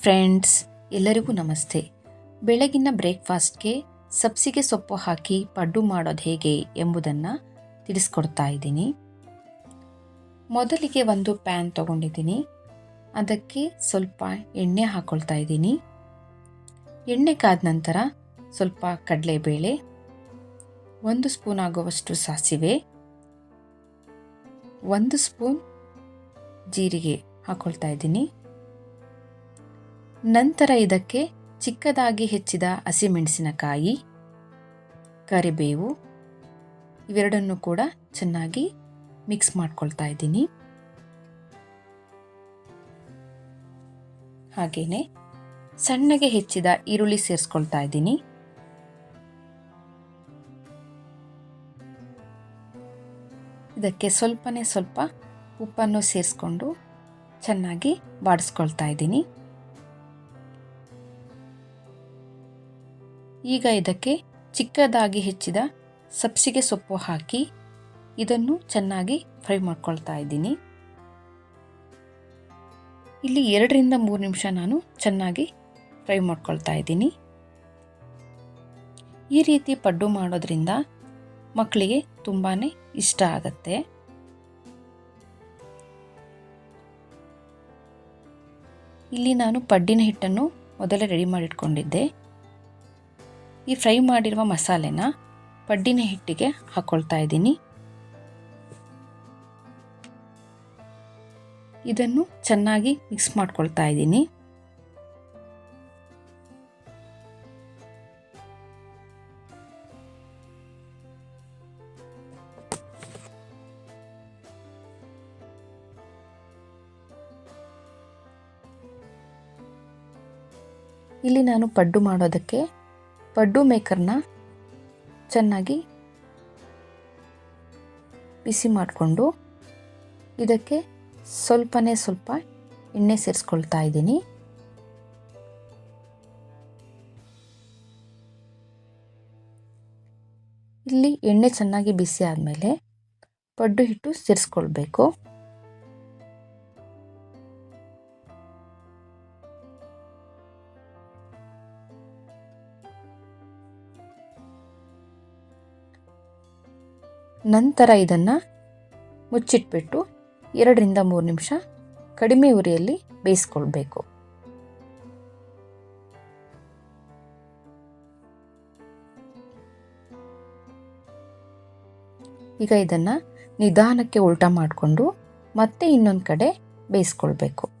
Friends, ಎಲ್ಲರಿಗೂ ನಮಸ್ತೆ. ಬೆಳಗಿನ ಬ್ರೇಕ್ಫಾಸ್ಟ್ಗೆ ಸಬ್ಸಿಗೆ ಸೊಪ್ಪು ಹಾಕಿ ಪಡ್ಡು ಮಾಡೋದು ಹೇಗೆ ಎಂಬುದನ್ನು ತಿಳಿಸ್ಕೊಡ್ತಾ ಇದ್ದೀನಿ. ಮೊದಲಿಗೆ ಒಂದು ಪ್ಯಾನ್ ತಗೊಂಡಿದ್ದೀನಿ. ಅದಕ್ಕೆ ಸ್ವಲ್ಪ ಎಣ್ಣೆ ಹಾಕ್ಕೊಳ್ತಾ ಇದ್ದೀನಿ. ಎಣ್ಣೆ ಕಾದ ನಂತರ ಸ್ವಲ್ಪ ಕಡಲೆಬೇಳೆ, ಒಂದು ಸ್ಪೂನ್ ಆಗುವಷ್ಟು ಸಾಸಿವೆ, ಒಂದು ಸ್ಪೂನ್ ಜೀರಿಗೆ ಹಾಕ್ಕೊಳ್ತಾ ಇದ್ದೀನಿ. ನಂತರ ಇದಕ್ಕೆ ಚಿಕ್ಕದಾಗಿ ಹೆಚ್ಚಿದ ಹಸಿಮೆಣಸಿನಕಾಯಿ, ಕರಿಬೇವು, ಇವೆರಡನ್ನು ಕೂಡ ಚೆನ್ನಾಗಿ ಮಿಕ್ಸ್ ಮಾಡ್ಕೊಳ್ತಾ ಇದ್ದೀನಿ. ಹಾಗೆಯೇ ಸಣ್ಣಗೆ ಹೆಚ್ಚಿದ ಈರುಳ್ಳಿ ಸೇರಿಸ್ಕೊಳ್ತಾ ಇದ್ದೀನಿ. ಇದಕ್ಕೆ ಸ್ವಲ್ಪನೇ ಸ್ವಲ್ಪ ಉಪ್ಪನ್ನು ಸೇರಿಸ್ಕೊಂಡು ಚೆನ್ನಾಗಿ ಬಾಡಿಸ್ಕೊಳ್ತಾ ಇದ್ದೀನಿ. ಈಗ ಇದಕ್ಕೆ ಚಿಕ್ಕದಾಗಿ ಹೆಚ್ಚಿದ ಸಬ್ಸಿಗೆ ಸೊಪ್ಪು ಹಾಕಿ ಇದನ್ನು ಚೆನ್ನಾಗಿ ಫ್ರೈ ಮಾಡ್ಕೊಳ್ತಾ ಇದ್ದೀನಿ. ಇಲ್ಲಿ ಎರಡರಿಂದ ಮೂರು ನಿಮಿಷ ನಾನು ಚೆನ್ನಾಗಿ ಫ್ರೈ ಮಾಡ್ಕೊಳ್ತಾ ಇದ್ದೀನಿ. ಈ ರೀತಿ ಪಡ್ಡು ಮಾಡೋದ್ರಿಂದ ಮಕ್ಕಳಿಗೆ ತುಂಬಾ ಇಷ್ಟ ಆಗತ್ತೆ. ಇಲ್ಲಿ ನಾನು ಪಡ್ಡಿನ ಹಿಟ್ಟನ್ನು ಮೊದಲೇ ರೆಡಿ ಮಾಡಿಟ್ಕೊಂಡಿದ್ದೆ. ಈ ಫ್ರೈ ಮಾಡಿರುವ ಮಸಾಲೆನ ಪಡ್ಡಿನ ಹಿಟ್ಟಿಗೆ ಹಾಕ್ಕೊಳ್ತಾ ಇದ್ದೀನಿ. ಇದನ್ನು ಚೆನ್ನಾಗಿ ಮಿಕ್ಸ್ ಮಾಡ್ಕೊಳ್ತಾ ಇದ್ದೀನಿ. ಇಲ್ಲಿ ನಾನು ಪಡ್ಡು ಮಾಡೋದಕ್ಕೆ ಪಡ್ಡು ಮೇಕರ್ನ ಚೆನ್ನಾಗಿ ಬಿಸಿ ಮಾಡಿಕೊಂಡು ಇದಕ್ಕೆ ಸ್ವಲ್ಪನೇ ಸ್ವಲ್ಪ ಎಣ್ಣೆ ಸೇರಿಸ್ಕೊಳ್ತಾ ಇದ್ದೀನಿ. ಇಲ್ಲಿ ಎಣ್ಣೆ ಚೆನ್ನಾಗಿ ಬಿಸಿ ಆದಮೇಲೆ ಪಡ್ಡು ಹಿಟ್ಟು ಸೇರಿಸ್ಕೊಳ್ಬೇಕು. ನಂತರ ಇದನ್ನು ಮುಚ್ಚಿಟ್ಬಿಟ್ಟು ಎರಡರಿಂದ ಮೂರು ನಿಮಿಷ ಕಡಿಮೆ ಉರಿಯಲ್ಲಿ ಬೇಯಿಸ್ಕೊಳ್ಬೇಕು. ಈಗ ಇದನ್ನು ನಿಧಾನಕ್ಕೆ ಉಲ್ಟಾ ಮಾಡಿಕೊಂಡು ಮತ್ತೆ ಇನ್ನೊಂದು ಕಡೆ ಬೇಯಿಸ್ಕೊಳ್ಬೇಕು.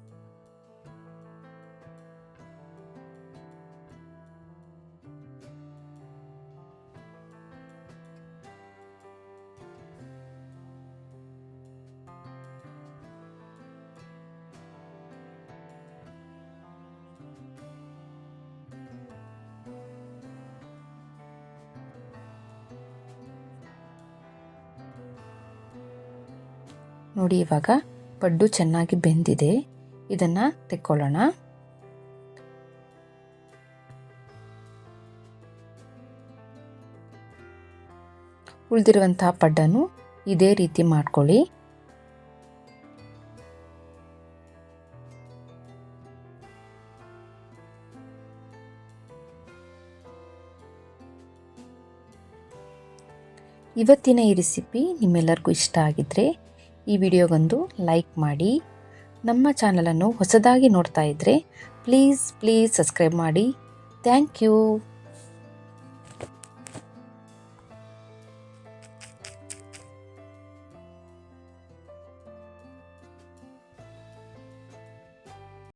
ನೋಡಿ ಇವಾಗ ಪಡ್ಡು ಚೆನ್ನಾಗಿ ಬೆಂದಿದೆ. ಇದನ್ನು ತೆಕ್ಕೊಳ್ಳೋಣ. ಉಳಿದಿರುವಂತಹ ಪಡ್ಡನ್ನು ಇದೇ ರೀತಿ ಮಾಡ್ಕೊಳ್ಳಿ. ಇವತ್ತಿನ ಈ ರೆಸಿಪಿ ನಿಮ್ಮೆಲ್ಲರಿಗೂ ಇಷ್ಟ ಆಗಿದ್ದರೆ ಈ ವಿಡಿಯೋಗೊಂದು ಲೈಕ್ ಮಾಡಿ. ನಮ್ಮ ಚಾನಲನ್ನು ಹೊಸದಾಗಿ ನೋಡ್ತಾ ಇದ್ದರೆ ಪ್ಲೀಸ್ ಪ್ಲೀಸ್ ಸಬ್ಸ್ಕ್ರೈಬ್ ಮಾಡಿ. Thank you